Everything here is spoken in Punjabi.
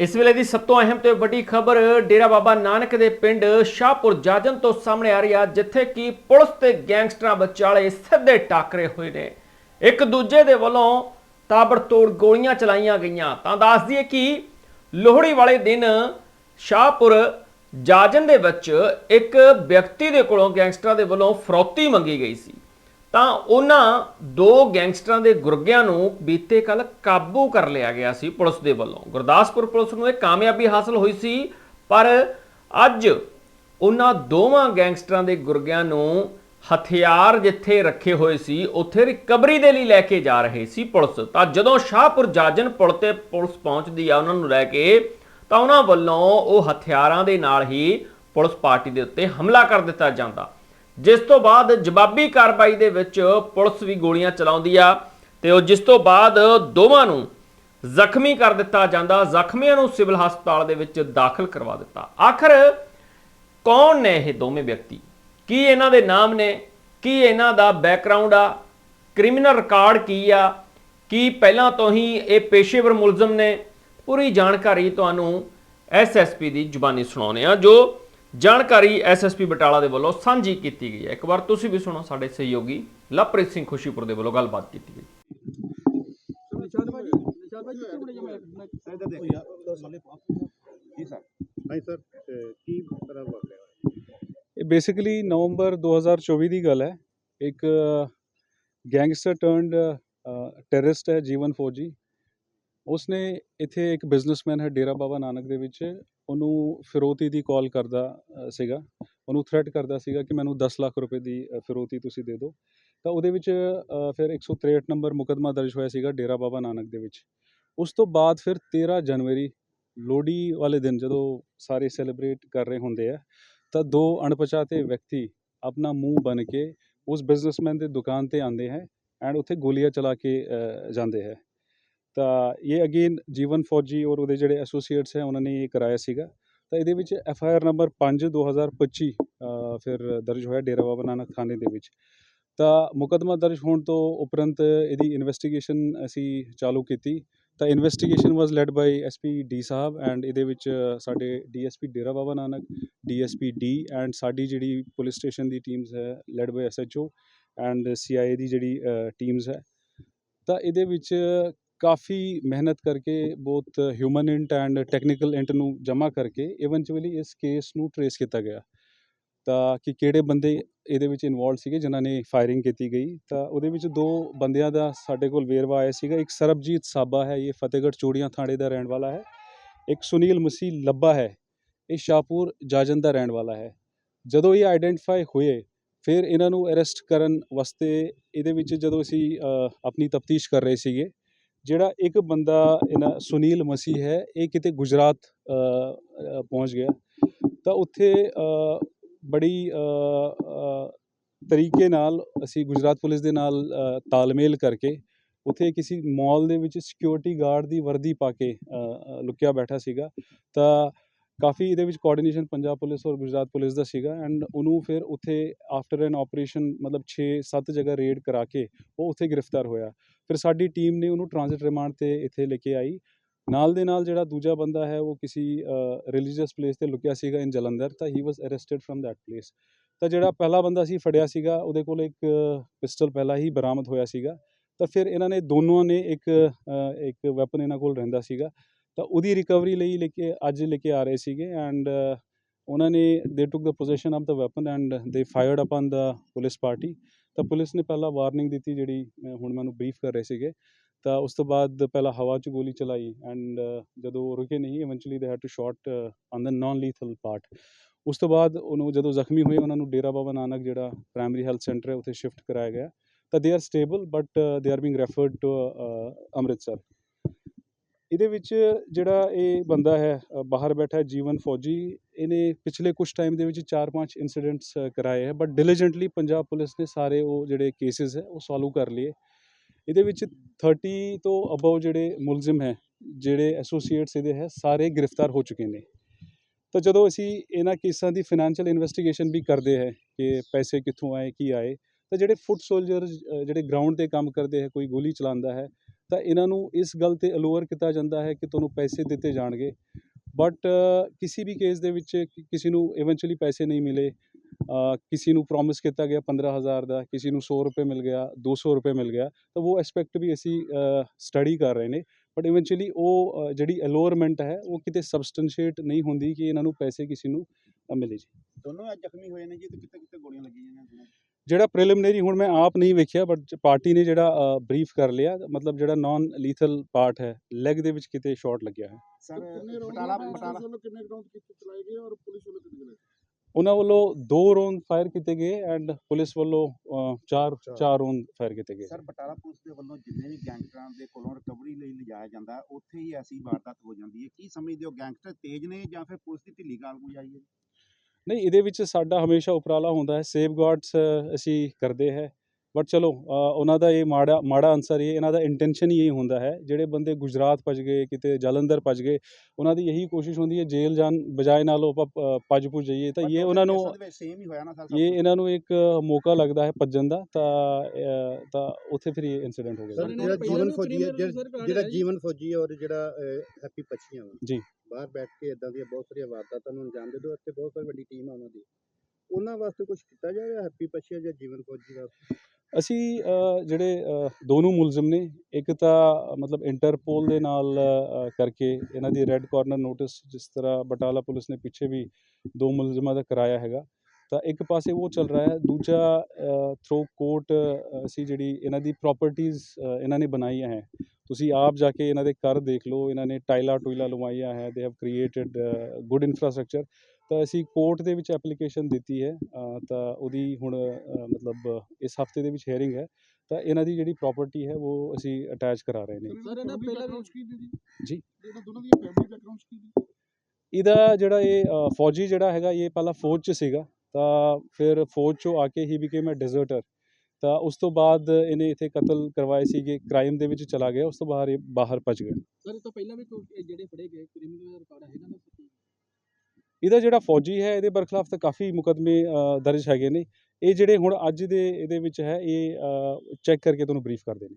ਇਸ ਵੇਲੇ ਦੀ ਸਭ ਤੋਂ ਅਹਿਮ ਤੇ ਵੱਡੀ ਖਬਰ ਡੇਰਾ ਬਾਬਾ ਨਾਨਕ ਦੇ ਪਿੰਡ ਸ਼ਾਹਪੁਰ ਜਾਜਨ ਤੋਂ ਸਾਹਮਣੇ ਆ ਰਹੀ ਆ, ਜਿੱਥੇ ਕਿ ਪੁਲਿਸ ਤੇ ਗੈਂਗਸਟਰਾਂ ਵਿਚਾਲੇ ਸਿੱਧੇ ਟਾਕਰੇ ਹੋਏ ਨੇ। ਇੱਕ ਦੂਜੇ ਦੇ ਵੱਲੋਂ ਤਾਬੜਤੋੜ ਗੋਲੀਆਂ ਚਲਾਈਆਂ ਗਈਆਂ। ਤਾਂ ਦੱਸ ਦਈਏ ਕਿ ਲੋਹੜੀ ਵਾਲੇ ਦਿਨ ਸ਼ਾਹਪੁਰ ਜਾਜਨ ਦੇ ਵਿੱਚ ਇੱਕ ਵਿਅਕਤੀ ਦੇ ਕੋਲੋਂ ਗੈਂਗਸਟਰਾਂ ਦੇ ਵੱਲੋਂ ਫਰੌਤੀ ਮੰਗੀ ਗਈ ਸੀ। ਤਾਂ ਉਹਨਾਂ ਦੋ ਗੈਂਗਸਟਰਾਂ ਦੇ ਗੁਰਗਿਆਂ ਨੂੰ ਬੀਤੇ ਕੱਲ ਕਾਬੂ ਕਰ ਲਿਆ ਗਿਆ ਸੀ ਪੁਲਿਸ ਦੇ ਵੱਲੋਂ। ਗੁਰਦਾਸਪੁਰ ਪੁਲਿਸ ਨੂੰ ਇਹ ਕਾਮਯਾਬੀ ਹਾਸਲ ਹੋਈ ਸੀ, ਪਰ ਅੱਜ ਉਹਨਾਂ ਦੋਵਾਂ ਗੈਂਗਸਟਰਾਂ ਦੇ ਗੁਰਗਿਆਂ ਨੂੰ ਹਥਿਆਰ ਜਿੱਥੇ ਰੱਖੇ ਹੋਏ ਸੀ, ਉੱਥੇ ਰਿਕਵਰੀ ਦੇ ਲਈ ਲੈ ਕੇ ਜਾ ਰਹੇ ਸੀ ਪੁਲਿਸ। ਤਾਂ ਜਦੋਂ ਸ਼ਾਹਪੁਰ ਜਾਜਨ ਪੁਲ ਤੇ ਪੁਲਿਸ ਪਹੁੰਚਦੀ ਆ ਉਹਨਾਂ ਨੂੰ ਲੈ ਕੇ, ਤਾਂ ਉਹਨਾਂ ਵੱਲੋਂ ਉਹ ਹਥਿਆਰਾਂ ਦੇ ਨਾਲ ਹੀ ਪੁਲਿਸ ਪਾਰਟੀ ਦੇ ਉੱਤੇ ਹਮਲਾ ਕਰ ਦਿੱਤਾ ਜਾਂਦਾ। ਜਿਸ ਤੋਂ ਬਾਅਦ ਜਵਾਬੀ ਕਾਰਵਾਈ ਦੇ ਵਿੱਚ ਪੁਲਿਸ ਵੀ ਗੋਲੀਆਂ ਚਲਾਉਂਦੀ ਆ ਤੇ ਉਹ ਜਿਸ ਤੋਂ ਬਾਅਦ ਦੋਵਾਂ ਨੂੰ ਜ਼ਖਮੀ ਕਰ ਦਿੱਤਾ ਜਾਂਦਾ, ਜ਼ਖਮੀਆਂ ਨੂੰ ਸਿਵਲ ਹਸਪਤਾਲ ਦੇ ਵਿੱਚ ਦਾਖਲ ਕਰਵਾ ਦਿੱਤਾ। ਆਖਰ ਕੌਣ ਨੇ ਇਹ ਦੋਵੇਂ ਵਿਅਕਤੀ? ਕੀ ਇਹਨਾਂ ਦੇ ਨਾਮ ਨੇ? ਕੀ ਇਹਨਾਂ ਦਾ ਬੈਕਗ੍ਰਾਉਂਡ ਆ? ਕ੍ਰਿਮੀਨਲ ਰਿਕਾਰਡ ਕੀ ਆ? ਕੀ ਪਹਿਲਾਂ ਤੋਂ ਹੀ ਇਹ ਪੇਸ਼ੇਵਰ ਮੁਲਜ਼ਮ ਨੇ? ਪੂਰੀ ਜਾਣਕਾਰੀ ਤੁਹਾਨੂੰ ਐਸਐਸਪੀ ਦੀ ਜ਼ੁਬਾਨੀ ਸੁਣਾਉਣੇ ਆ ਜੋ ਜਾਣਕਾਰੀ ਐਸਐਸਪੀ ਬਟਾਲਾ ਦੇ ਵੱਲੋਂ ਸਾਂਝੀ ਕੀਤੀ ਗਈ ਹੈ। ਇੱਕ ਵਾਰ ਤੁਸੀਂ ਵੀ ਸੁਣੋ ਸਾਡੇ ਸਹਿਯੋਗੀ ਲਵਪ੍ਰੀਤ ਸਿੰਘ ਖੁਸ਼ੀਪੁਰ ਦੇ ਵੱਲੋਂ ਗੱਲਬਾਤ ਕੀਤੀ ਗਈ। ਇਹ ਬੇਸਿਕਲੀ ਨਵੰਬਰ 2024 ਦੀ ਗੱਲ ਹੈ। ਇੱਕ ਗੈਂਗਸਟਰ ਟਰਨਡ ਟੈਰਰਿਸਟ ਹੈ ਜੀਵਨ ਫੌਜੀ। ਉਸਨੇ ਇੱਥੇ ਇੱਕ ਬਿਜ਼ਨਸਮੈਨ ਹੈ ਡੇਰਾ ਬਾਬਾ ਨਾਨਕ ਦੇ ਵਿੱਚ। ਉਹਨੂੰ ਫਿਰੌਤੀ ਦੀ ਕਾਲ ਕਰਦਾ ਸੀਗਾ। ਉਹਨੂੰ ਥ੍ਰੈਟ ਕਰਦਾ ਸੀਗਾ ਕਿ ਮੈਨੂੰ 10 ਲੱਖ ਰੁਪਏ ਦੀ ਅ, ਫਿਰੌਤੀ ਤੁਸੀਂ ਦੇ ਦਿਓ। ਤਾਂ ਉਹਦੇ ਵਿੱਚ ਅ, ਫਿਰ 163 ਨੰਬਰ ਮੁਕੱਦਮਾ ਦਰਜ ਹੋਇਆ ਸੀਗਾ ਡੇਰਾ ਬਾਬਾ ਨਾਨਕ ਦੇ ਵਿੱਚ। ਉਸ ਤੋਂ ਬਾਅਦ ਫਿਰ 13 ਜਨਵਰੀ ਲੋਹੜੀ ਵਾਲੇ ਦਿਨ ਜਦੋਂ ਸਾਰੇ ਸੈਲੀਬ੍ਰੇਟ ਕਰ ਰਹੇ ਹੁੰਦੇ ਆ ਤਾਂ ਦੋ ਅਣਪਛਾਤੇ ਵਿਅਕਤੀ ਆਪਣਾ ਮੂੰਹ ਬਨ ਕੇ ਉਸ ਬਿਜ਼ਨਸਮੈਨ ਦੇ ਦੁਕਾਨ ਤੇ ਆਉਂਦੇ ਹੈ ਐਂਡ ਉੱਥੇ ਗੋਲੀਆਂ ਚਲਾ ਕੇ ਜਾਂਦੇ ਹੈ। ਤਾਂ ਇਹ ਅਗੇਨ ਜੀਵਨ ਫੌਜੀ ਔਰ ਉਹਦੇ ਜਿਹੜੇ ਐਸੋਸੀਏਟਸ ਹੈ ਉਹਨਾਂ ਨੇ ਇਹ ਕਰਾਇਆ ਸੀਗਾ। ਤਾਂ ਇਹਦੇ ਵਿੱਚ ਐਫ ਆਈ ਆਰ ਨੰਬਰ 5 2025 ਅ, ਫਿਰ ਦਰਜ ਹੋਇਆ ਡੇਰਾ ਬਾਬਾ ਨਾਨਕ ਥਾਣੇ ਦੇ ਵਿੱਚ। ਤਾਂ ਮੁਕੱਦਮਾ ਦਰਜ ਹੋਣ ਤੋਂ ਉਪਰੰਤ ਇਹਦੀ ਇਨਵੈਸਟੀਗੇਸ਼ਨ ਅਸੀਂ ਚਾਲੂ ਕੀਤੀ। ਤਾਂ investigation was led by SP D Sahib and ਇਹਦੇ ਵਿੱਚ ਅ, ਸਾਡੇ DSP Dera Baba Nanak DSP D and ਸਾਡੀ ਜਿਹੜੀ ਪੁਲਿਸ ਸਟੇਸ਼ਨ ਦੀ ਟੀਮਸ ਹੈ led by SHO and CIA ਦੀ ਜਿਹੜੀ ਟੀਮਸ ਹੈ। ਤਾਂ ਇਹਦੇ ਵਿੱਚ ਕਾਫੀ ਮਿਹਨਤ ਕਰਕੇ ਬਹੁਤ human int and technical int ਨੂੰ ਜਮ੍ਹਾਂ ਕਰਕੇ ਇਵੈਂਚੁਅਲੀ ਇਸ ਕੇਸ ਨੂੰ ਟਰੇਸ ਕੀਤਾ ਗਿਆ। ਤਾਂ ਕਿ ਕਿਹੜੇ ਬੰਦੇ ਇਹਦੇ ਵਿੱਚ ਇਨਵੋਲਡ ਸੀਗੇ, ਜਿਨ੍ਹਾਂ ਨੇ ਫਾਇਰਿੰਗ ਕੀਤੀ ਗਈ, ਤਾਂ ਉਹਦੇ ਵਿੱਚ ਦੋ ਬੰਦਿਆਂ ਦਾ ਸਾਡੇ ਕੋਲ ਵੇਰਵਾ ਆਇਆ ਸੀਗਾ। ਇੱਕ ਸਰਬਜੀਤ ਸਾਬਾ ਹੈ, ਇਹ ਫਤਿਹਗੜ੍ਹ ਚੂੜੀਆਂ ਥਾਣੇ ਦਾ ਰਹਿਣ ਵਾਲਾ ਹੈ। ਇੱਕ ਸੁਨੀਲ ਮਸੀਹ ਲੱਭਾ ਹੈ, ਇਹ ਸ਼ਾਹਪੁਰ ਜਾਜਨ ਦਾ ਰਹਿਣ ਵਾਲਾ ਹੈ। ਜਦੋਂ ਇਹ ਆਈਡੈਂਟੀਫਾਈ ਹੋਏ, ਫਿਰ ਇਹਨਾਂ ਨੂੰ ਅਰੈਸਟ ਕਰਨ ਵਾਸਤੇ ਇਹਦੇ ਵਿੱਚ ਜਦੋਂ ਅਸੀਂ ਆਪਣੀ ਤਫਤੀਸ਼ ਕਰ ਰਹੇ ਸੀਗੇ ਜਿਹੜਾ ਇੱਕ ਬੰਦਾ ਇਹਨਾਂ ਸੁਨੀਲ ਮਸੀ ਹੈ, ਇਹ ਕਿਤੇ ਗੁਜਰਾਤ ਪਹੁੰਚ ਗਿਆ। ਤਾਂ ਉੱਥੇ ਬੜੀ ਤਰੀਕੇ ਨਾਲ ਅਸੀਂ ਗੁਜਰਾਤ ਪੁਲਿਸ ਦੇ ਨਾਲ ਤਾਲਮੇਲ ਕਰਕੇ ਉੱਥੇ ਕਿਸੇ ਮਾਲ ਦੇ ਵਿੱਚ ਸਿਕਿਉਰਿਟੀ ਗਾਰਡ ਦੀ ਵਰਦੀ ਪਾ ਕੇ ਲੁਕਿਆ ਬੈਠਾ ਸੀਗਾ। ਤਾਂ ਕਾਫੀ ਇਹਦੇ ਵਿੱਚ ਕੋਆਰਡੀਨੇਸ਼ਨ ਪੰਜਾਬ ਪੁਲਿਸ ਔਰ ਗੁਜਰਾਤ ਪੁਲਿਸ ਦਾ ਸੀਗਾ ਐਂਡ ਉਹਨੂੰ ਫਿਰ ਉੱਥੇ ਆਫਟਰ ਐਨ ਆਪਰੇਸ਼ਨ ਮਤਲਬ 6-7 ਜਗ੍ਹਾ ਰੇਡ ਕਰਾ ਕੇ ਉਹ ਉੱਥੇ ਗ੍ਰਿਫਤਾਰ ਹੋਇਆ। ਫਿਰ ਸਾਡੀ ਟੀਮ ਨੇ ਉਹਨੂੰ ਟ੍ਰਾਂਜ਼ਿਟ ਰਿਮਾਂਡ ਤੇ ਇੱਥੇ ਲੈ ਕੇ ਆਈ। ਨਾਲ ਦੇ ਨਾਲ ਜਿਹੜਾ ਦੂਜਾ ਬੰਦਾ ਹੈ, ਉਹ ਕਿਸੇ ਰਿਲੀਜੀਅਸ ਪਲੇਸ ਤੇ ਲੁਕਿਆ ਸੀਗਾ ਇਨ ਜਲੰਧਰ, ਤਾਂ ਹੀ was arrested from that place ਤਾਂ ਜਿਹੜਾ ਪਹਿਲਾ ਬੰਦਾ ਸੀ, ਫੜਿਆ ਸੀਗਾ, ਉਹਦੇ ਕੋਲ ਇੱਕ ਪਿਸਟਲ ਪਹਿਲਾਂ ਹੀ ਬਰਾਮਦ ਹੋਇਆ ਸੀਗਾ। ਤਾਂ ਫਿਰ ਇਹਨਾਂ ਨੇ ਦੋਨੋਂ ਨੇ ਇੱਕ ਇੱਕ ਵੈਪਨ ਇਹਨਾਂ ਕੋਲ ਰਹਿੰਦਾ ਸੀਗਾ। ਤਾਂ ਉਹਦੀ ਰਿਕਵਰੀ ਲਈ ਲੈ ਕੇ, ਅੱਜ ਲੈ ਕੇ ਆ ਰਹੇ ਸੀਗੇ ਐਂਡ ਉਹਨਾਂ ਨੇ they took the position of the weapon and they fired upon the police party ਤਾਂ ਪੁਲਿਸ ਨੇ ਪਹਿਲਾਂ ਵਾਰਨਿੰਗ ਦਿੱਤੀ ਜਿਹੜੀ ਅ, ਹੁਣ ਮੈਨੂੰ ਬਰੀਫ ਕਰ ਰਹੇ ਸੀਗੇ। ਤਾਂ ਉਸ ਤੋਂ ਬਾਅਦ ਪਹਿਲਾਂ ਹਵਾ 'ਚ ਗੋਲੀ ਚਲਾਈ ਐਂਡ ਜਦੋਂ ਰੁਕੇ ਨਹੀਂ eventually they had to shot on the non lethal part ਉਸ ਤੋਂ ਬਾਅਦ ਉਹਨੂੰ ਜਦੋਂ ਜ਼ਖਮੀ ਹੋਏ ਉਹਨਾਂ ਨੂੰ ਡੇਰਾ ਬਾਬਾ ਨਾਨਕ ਜਿਹੜਾ ਪ੍ਰਾਇਮਰੀ ਹੈਲਥ ਸੈਂਟਰ ਹੈ ਉੱਥੇ ਸ਼ਿਫਟ ਕਰਾਇਆ ਗਿਆ। ਤਾਂ they are stable but they are being referred to Amritsar ਇਹਦੇ ਵਿੱਚ ਜਿਹੜਾ ਇਹ ਬੰਦਾ ਹੈ ਬਾਹਰ ਬੈਠਾ ਜੀਵਨ ਫੌਜੀ, ਇਹਨੇ ਪਿਛਲੇ ਕੁਝ ਟਾਈਮ ਦੇ ਵਿੱਚ 4-5 ਇਨਸੀਡੈਂਟਸ ਕਰਾਏ ਹੈ ਬਟ ਡਿਲੀਜੈਂਟਲੀ ਪੰਜਾਬ ਪੁਲਿਸ ਨੇ ਸਾਰੇ ਉਹ ਜਿਹੜੇ ਕੇਸਿਸ ਹੈ, ਉਹ ਸੋਲਵ ਕਰ ਲਏ ਇਹਦੇ ਵਿੱਚ 30 ਤੋਂ ਅਬਵ ਜਿਹੜੇ ਮੁਲਜ਼ਮ ਹੈ, ਜਿਹੜੇ ਐਸੋਸੀਏਟਸ ਇਹਦੇ ਹੈ, ਸਾਰੇ ਗ੍ਰਿਫਤਾਰ ਹੋ ਚੁੱਕੇ ਨੇ। ਤਾਂ ਜਦੋਂ ਅਸੀਂ ਇਹਨਾਂ ਕੇਸਾਂ ਦੀ ਫਾਈਨੈਂਸ਼ੀਅਲ ਇਨਵੈਸਟੀਗੇਸ਼ਨ ਵੀ ਕਰਦੇ ਹੈ ਕਿ ਪੈਸੇ ਕਿੱਥੋਂ ਆਏ, ਕੀ ਆਏ, ਤਾਂ ਜਿਹੜੇ ਫੁੱਟ ਸੋਲਜਰਸ ਜਿਹੜੇ ਗਰਾਊਂਡ ਤੇ ਕੰਮ ਕਰਦੇ ਹੈ, ਕੋਈ ਗੋਲੀ ਚਲਾਉਂਦਾ ਹੈ ਤਾਂ ਇਹਨਾਂ ਨੂੰ ਇਸ ਗੱਲ ਤੇ ਅਲੋਅਰ ਕੀਤਾ ਜਾਂਦਾ ਹੈ ਕਿ ਤੁਹਾਨੂੰ ਪੈਸੇ ਦਿੱਤੇ ਜਾਣਗੇ। ਬਟ ਕਿਸੇ ਵੀ ਕੇਸ ਦੇ ਵਿੱਚ ਕਿਸੇ ਨੂੰ ਇਵੈਂਚੁਅਲੀ ਪੈਸੇ ਨਹੀਂ ਮਿਲੇ ਕਿਸੇ ਨੂੰ ਪ੍ਰੋਮਿਸ ਕੀਤਾ ਗਿਆ 15000 ਦਾ, ਕਿਸੇ ਨੂੰ 100 ਰੁਪਏ ਮਿਲ ਗਿਆ 200 ਰੁਪਏ ਮਿਲ ਗਿਆ, ਤਾਂ ਉਹ ਐਸਪੈਕਟ ਵੀ ਅਸੀਂ ਸਟੱਡੀ ਕਰ ਰਹੇ ਨੇ। ਬਟ ਇਵੈਂਚੁਅਲੀ ਉਹ ਜਿਹੜੀ ਅਲੋਅਰਮੈਂਟ ਹੈ, ਉਹ ਕਿਤੇ ਸਬਸਟੈਂਸ਼ੀਏਟ ਨਹੀਂ ਹੁੰਦੀ ਕਿ ਇਹਨਾਂ ਨੂੰ ਪੈਸੇ ਕਿਸੇ ਨੂੰ ਮਿਲੇ ਜੀ। ਦੋਨੋਂ ਅੱਜ ਜ਼ਖਮੀ ਹੋਏ ਨੇ ਜੀ ਤੇ ਕਿਤੇ ਕਿਤੇ ਗੋਲੀਆਂ ਲੱਗੀਆਂ ਨੇ ਦੋਨਾਂ ਦੇ। ਜਿਹੜਾ ਪ੍ਰੀਲਿਮਿਨਰੀ ਹੁਣ ਮੈਂ ਆਪ ਨਹੀਂ ਵੇਖਿਆ ਬਟ ਪਾਰਟੀ ਨੇ ਜਿਹੜਾ ਬਰੀਫ ਕਰ ਲਿਆ ਮਤਲਬ ਜਿਹੜਾ ਨਾਨ ਲੀਥਲ ਪਾਰਟ ਹੈ ਲੈਗ ਦੇ ਵਿੱਚ ਕਿਤੇ ਸ਼ਾਟ ਲੱਗਿਆ ਹੈ। ਸਰ ਬਟਾਲਾ ਬਟਾਲਾ ਕਿੰਨੇ ਰਾਉਂਡ ਕੀਤੇ ਚਲਾਏ ਗਏ ਔਰ ਪੁਲਿਸ ਵੱਲੋਂ ਕਿੰਨੇ ਚਲਾਏ? ਉਹਨਾਂ ਵੱਲੋਂ ਦੋ ਰੌਂਦ ਫਾਇਰ ਕੀਤੇ ਗਏ ਐਂਡ ਪੁਲਿਸ ਵੱਲੋਂ ਚਾਰ ਚਾਰ। ਰੌਂਦ ਫਾਇਰ ਕੀਤੇ ਗਏ। ਸਰ ਬਟਾਲਾ ਪੁਲਿਸ ਦੇ ਵੱਲੋਂ ਜਿੰਨੇ ਵੀ ਗੈਂਗਸਟਰਾਂ ਦੇ ਕੋਲੋਂ ਰਿਕਵਰੀ ਲਈ ਲਿਜਾਇਆ ਜਾਂਦਾ ਉੱਥੇ ਹੀ ਐਸੀ ਵਾਰਦਾਤ ਹੋ ਜਾਂਦੀ ਹੈ। ਕੀ ਸਮਝਦੇ ਹੋ ਗੈਂਗਸਟਰ ਤੇਜ਼ ਨੇ ਜਾਂ ਫਿਰ ਪੁਲਿਸ ਦੀ ਢਿੱਲੀ ਕਾਲ ਕੋਈ ਆਈ ਹੈ? ਨਹੀਂ ਇਹਦੇ ਵਿੱਚ ਸਾਡਾ ਹਮੇਸ਼ਾ ਉਪਰਾਲਾ ਹੁੰਦਾ ਹੈ ਸੇਫਗਾਰਡਸ ਅਸੀਂ ਕਰਦੇ ਹੈ। ਬਟ ਚਲੋ ਉਹਨਾਂ ਦਾ ਇਹ ਮਾੜਾ ਮਾੜਾ ਅਨਸਰ ਇਹ ਇਹਨਾਂ ਦਾ ਇੰਟੈਂਸ਼ਨ ਹੀ ਇਹ ਹੁੰਦਾ ਹੈ ਜਿਹੜੇ ਬੰਦੇ ਗੁਜਰਾਤ ਭੱਜ ਗਏ ਕਿਤੇ ਜਲੰਧਰ ਭੱਜ ਗਏ ਉਹਨਾਂ ਦੀ ਇਹੀ ਕੋਸ਼ਿਸ਼ ਹੁੰਦੀ ਹੈ ਜੇਲ੍ਹ ਜਾਣ ਬਜਾਏ ਨਾਲੋਂ ਆਪਾਂ ਭੱਜ ਭੁੱਜ ਜਾਈਏ ਤਾਂ ਇਹ ਉਹਨਾਂ ਨੂੰ ਸੇਮ ਹੀ ਹੋਇਆ ਨਾ ਸਰ ਇਹ ਇਹਨਾਂ ਨੂੰ ਇੱਕ ਮੌਕਾ ਲੱਗਦਾ ਹੈ ਭੱਜਣ ਦਾ ਤਾਂ ਤਾਂ ਉੱਥੇ ਫਿਰ ਇਹ ਇਨਸੀਡੈਂਟ ਹੋ ਗਿਆ। ਜਿਹੜਾ ਜੀਵਨ ਫੌਜੀ ਹੈ ਜਿਹੜਾ ਜੀਵਨ ਫੌਜੀ ਹੈ ਔਰ ਜਿਹੜਾ ਹੈਪੀ ਪੱਛੀਆਂ ਜੀ। ਬਾਹਰ ਬੈਠ ਕੇ ਇਦਾਂ ਦੀਆਂ ਬਹੁਤ ਸਾਰੀਆਂ ਵਾਰਦਾਤਾਂ ਨੂੰ ਅੰਜਾਮ ਦੇ ਦੋ ਅਤੇ ਬਹੁਤ ਸਾਰੀ ਵੱਡੀ ਟੀਮ ਆ ਉਹਨਾਂ ਦੀ ਉਹਨਾਂ ਵਾਸਤੇ ਕੁਝ ਕੀਤਾ ਜਾ ਰਿਹਾ ਹੈਪੀ ਪੱਛੀਆਂ ਜਾਂ ਜੀਵਨ ਫੌਜੀ ਵਾਸਤੇ? ਅਸੀਂ ਅ, ਜਿਹੜੇ ਅ, ਦੋਨੋਂ ਮੁਲਜ਼ਮ ਨੇ ਇੱਕ ਤਾਂ ਮਤਲਬ ਇੰਟਰਪੋਲ ਦੇ ਨਾਲ ਅ, ਕਰਕੇ ਇਹਨਾਂ ਦੀ ਰੈੱਡ ਕਾਰਨਰ ਨੋਟਿਸ ਜਿਸ ਤਰ੍ਹਾਂ ਬਟਾਲਾ ਪੁਲਿਸ ਨੇ ਪਿੱਛੇ ਵੀ ਦੋ ਮੁਲਜ਼ਮਾਂ ਦਾ ਕਰਾਇਆ ਹੈਗਾ ਤਾਂ ਇੱਕ ਪਾਸੇ ਉਹ ਚੱਲ ਰਿਹਾ ਹੈ ਦੂਜਾ ਥਰੂ ਕੋਰਟ ਅਸੀਂ ਜਿਹੜੀ ਇਹਨਾਂ ਦੀ ਪ੍ਰਾਪਰਟੀਆਂ ਇਹਨਾਂ ਨੇ ਬਣਾਈਆਂ ਹੈ ਤੁਸੀਂ ਆਪ ਜਾ ਕੇ ਇਹਨਾਂ ਦੇ ਘਰ ਦੇਖ ਲਓ ਇਹਨਾਂ ਨੇ ਟਾਈਲਾ ਟੋਇਲਾ ਲਵਾਈਆਂ ਹੈ they have created good infrastructure ਤਾਂ ਅਸੀਂ ਕੋਰਟ ਦੇ ਵਿੱਚ ਐਪਲੀਕੇਸ਼ਨ ਦਿੱਤੀ ਹੈ ਤਾਂ ਉਹਦੀ ਹੁਣ ਮਤਲਬ ਇਸ ਹਫ਼ਤੇ ਦੇ ਵਿੱਚ ਹੈਰਿੰਗ ਹੈ ਤਾਂ ਇਹਨਾਂ ਦੀ ਜਿਹੜੀ ਪ੍ਰਾਪਰਟੀ ਹੈ ਉਹ ਅਸੀਂ ਅਟੈਚ ਕਰਾ ਰਹੇ ਨੇ। ਸਰ ਇਹਨਾਂ ਪਹਿਲਾਂ ਵੀ ਕੀ ਦੀ ਜੀ। ਇਹਨਾਂ ਦੋਨਾਂ ਦੀਆਂ ਫੈਮਿਲੀ ਬੈਕਗ੍ਰਾਉਂਡਸ ਕੀ ਦੀ ਇਹਦਾ ਜਿਹੜਾ ਇਹ ਫੌਜੀ ਜਿਹੜਾ ਹੈਗਾ ਇਹ ਪਹਿਲਾਂ ਫੌਜ 'ਚ ਸੀਗਾ ਤਾਂ ਫਿਰ ਫੌਜ 'ਚੋਂ ਆ ਕੇ ਹੀ ਬਿਕੇਮ ਅ ਡਿਜ਼ਰਟਰ ਤਾਂ ਉਸ ਤੋਂ ਬਾਅਦ ਇਹਨੇ ਇੱਥੇ ਕਤਲ ਕਰਵਾਏ ਸੀਗੇ ਕ੍ਰਾਈਮ ਦੇ ਵਿੱਚ ਚਲਾ ਗਿਆ ਉਸ ਤੋਂ ਬਾਅਦ ਇਹ ਬਾਹਰ ਭੱਜ ਗਿਆ ਸਰ ਇਹ ਤੋਂ ਪਹਿਲਾਂ ਵੀ ਜਿਹੜੇ ਫੜੇ ਗਏ ਕ੍ਰਿਮੀਨਲ ਰਿਕਾਰਡ ਹੈ ਇਹਨਾਂ ਦਾ? ਇਹਦਾ ਜਿਹੜਾ ਫੌਜੀ ਹੈ, ਇਹਦੇ ਬਰਖਲਾਫ ਤਾਂ ਕਾਫੀ ਮੁਕਦਮੇ ਦਰਜ ਹੈਗੇ ਨੇ। ਇਹ ਜਿਹੜੇ ਹੁਣ ਅੱਜ ਦੇ, ਇਹਦੇ ਵਿੱਚ ਹੈ, ਇਹ ਚੈੱਕ ਕਰਕੇ ਤੁਹਾਨੂੰ ਬਰੀਫ ਕਰਦੇ ਨੇ।